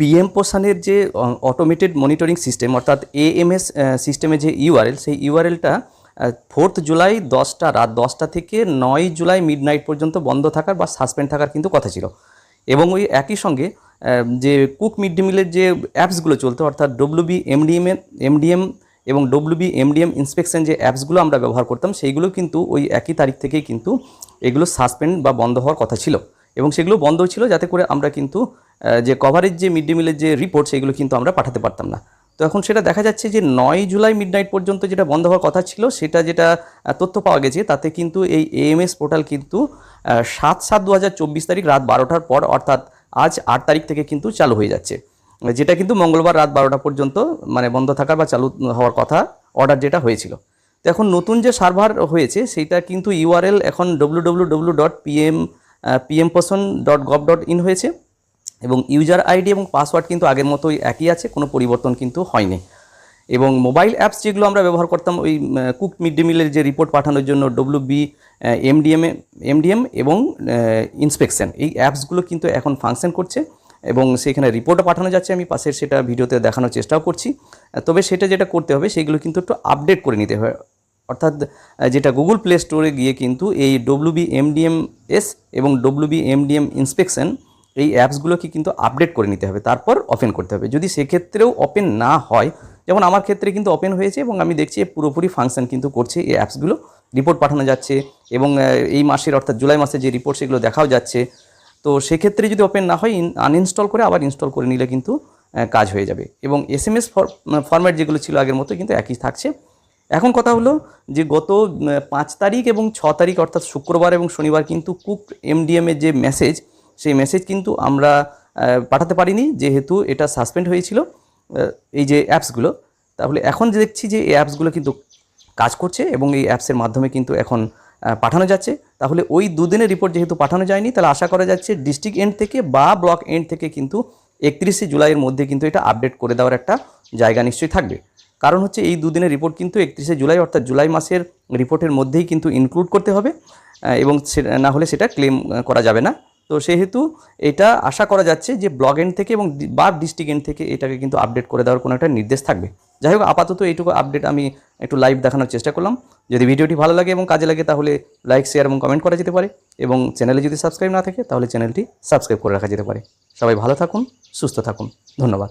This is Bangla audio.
পিএম পোষানের যে অটোমেটেড মনিটরিং সিস্টেম অর্থাৎ এএমএস সিস্টেমে যে ইউআরএল সেই ইউআরএলটা ফোর্থ জুলাই দশটা রাত দশটা থেকে নয় জুলাই মিড নাইট পর্যন্ত বন্ধ থাকার বা সাসপেন্ড থাকার কিন্তু কথা ছিল। এবং ওই একই সঙ্গে যে কুক মিড ডে মিলের যে অ্যাপসগুলো চলতো, অর্থাৎ ডব্লিউবি এমডিএম এমডিএম এবং ডব্লিউবি এমডিএম ইন্সপেকশন যে অ্যাপসগুলো আমরা ব্যবহার করতাম, সেইগুলো কিন্তু ওই একই তারিখ থেকেই কিন্তু এগুলো সাসপেন্ড বা বন্ধ হওয়ার কথা ছিল। এবং সেগুলো বন্ধ ছিল যাতে করে আমরা কিন্তু যে কভারেজ যে মিড ডে মিলের যে রিপোর্ট সেগুলো কিন্তু আমরা পাঠাতে পারতাম না। তো এখন সেটা দেখা যাচ্ছে যে নয় জুলাই মিডনাইট পর্যন্ত যেটা বন্ধ হওয়ার কথা ছিল, সেটা যেটা তথ্য পাওয়া গেছে, তাতে কিন্তু এই এএমএস পোর্টাল কিন্তু সাত সাত দু তারিখ রাত বারোটার পর, অর্থাৎ আজ আট তারিখ থেকে কিন্তু চালু হয়ে যাচ্ছে। যেটা কিন্তু মঙ্গলবার রাত বারোটা পর্যন্ত মানে বন্ধ থাকার বা চালু হওয়ার কথা অর্ডার যেটা হয়েছিল। তো এখন নতুন যে সার্ভার হয়েছে, সেটা কিন্তু ইউআরএল এখন W W W dot PM PM dot gov dot in হয়েছে। এবং ইউজার আইডি এবং পাসওয়ার্ড কিন্তু আগের মতোই একই আছে, কোনো পরিবর্তন কিন্তু হয়নি। এবং মোবাইল অ্যাপস যেগুলো আমরা ব্যবহার করতাম, ওই কুক মিড ডে মিলের যে রিপোর্ট পাঠানোর জন্য ডব্লিউ বি এমডিএম এমডিএম এবং ইন্সপেকশন, এই অ্যাপসগুলো কিন্তু এখন ফাংশন করছে এবং সেখানে রিপোর্টও পাঠানো যাচ্ছে। আমি পাশের সেটা ভিডিওতে দেখানোর চেষ্টাও করছি। তবে সেটা যেটা করতে হবে, সেগুলো কিন্তু একটু আপডেট করে নিতে হবে অর্থাৎ যেটা গুগল প্লে স্টোরে গিয়ে কিন্তু এই ডব্লিউবি এমডিএম এস এবং ডব্লিউবি এমডিএম ইন্সপেকশন এই অ্যাপসগুলোকে কিন্তু আপডেট করে নিতে হবে, তারপর ওপেন করতে হবে। যদি সেক্ষেত্রেও ওপেন না হয়, যেমন আমার ক্ষেত্রে কিন্তু ওপেন হয়েছে এবং আমি দেখছি পুরোপুরি ফাংশন কিন্তু করছে এই অ্যাপসগুলো। রিপোর্ট পাঠানো যাচ্ছে এবং এই মাসের অর্থাৎ জুলাই মাসে যে রিপোর্ট সেগুলো দেখাও যাচ্ছে। তো সেক্ষেত্রে যদি ওপেন না হয় আনইনস্টল করে আবার ইনস্টল করে নিলে কিন্তু কাজ হয়ে যাবে এবং এস এম এস ফরম্যাট যেগুলো ছিল আগের মতো কিন্তু একই থাকছে। এখন কথা হলো যে গত পাঁচ তারিখ এবং ছ তারিখ অর্থাৎ শুক্রবার এবং শনিবার কিন্তু কুক এমডিএমের যে মেসেজ সেই মেসেজ কিন্তু আমরা পাঠাতে পারিনি, যেহেতু এটা সাসপেন্ড হয়েছিল এই যে অ্যাপসগুলো তাহলে এখন যে দেখছি যে এই অ্যাপসগুলো কিন্তু কাজ করছে এবং এই অ্যাপসের মাধ্যমে কিন্তু এখন পাঠানো যাচ্ছে। তাহলে ওই দুদিনের রিপোর্ট যেহেতু পাঠানো যায়নি, তাহলে আশা করা যাচ্ছে ডিস্ট্রিক্ট এন্ড থেকে বা ব্লক এন্ড থেকে কিন্তু একত্রিশে জুলাইয়ের মধ্যে কিন্তু এটা আপডেট করে দেওয়ার একটা জায়গা নিশ্চয়ই থাকবে। কারণ হচ্ছে এই দুদিনের রিপোর্ট কিন্তু একত্রিশে জুলাই অর্থাৎ জুলাই মাসের রিপোর্টের মধ্যেই কিন্তু ইনক্লুড করতে হবে এবং না হলে সেটা ক্লেম করা যাবে না। তো সেহেতু এটা আশা করা যাচ্ছে যে ব্লক এন্ড থেকে এবং বা ডিস্ট্রিক্ট এন্ড থেকে এটাকে কিন্তু আপডেট করে দেওয়ার কোনো একটা নির্দেশ থাকবে। যাই হোক, আপাতত এইটুকু আপডেট আমি একটু লাইভ দেখানোর চেষ্টা করলাম। যদি ভিডিওটি ভালো লাগে এবং কাজে লাগে তাহলে লাইক শেয়ার এবং কমেন্ট করা যেতে পারে এবং চ্যানেলে যদি সাবস্ক্রাইব না থাকে তাহলে চ্যানেলটি সাবস্ক্রাইব করে রাখা যেতে পারে। সবাই ভালো থাকুন, সুস্থ থাকুন। ধন্যবাদ।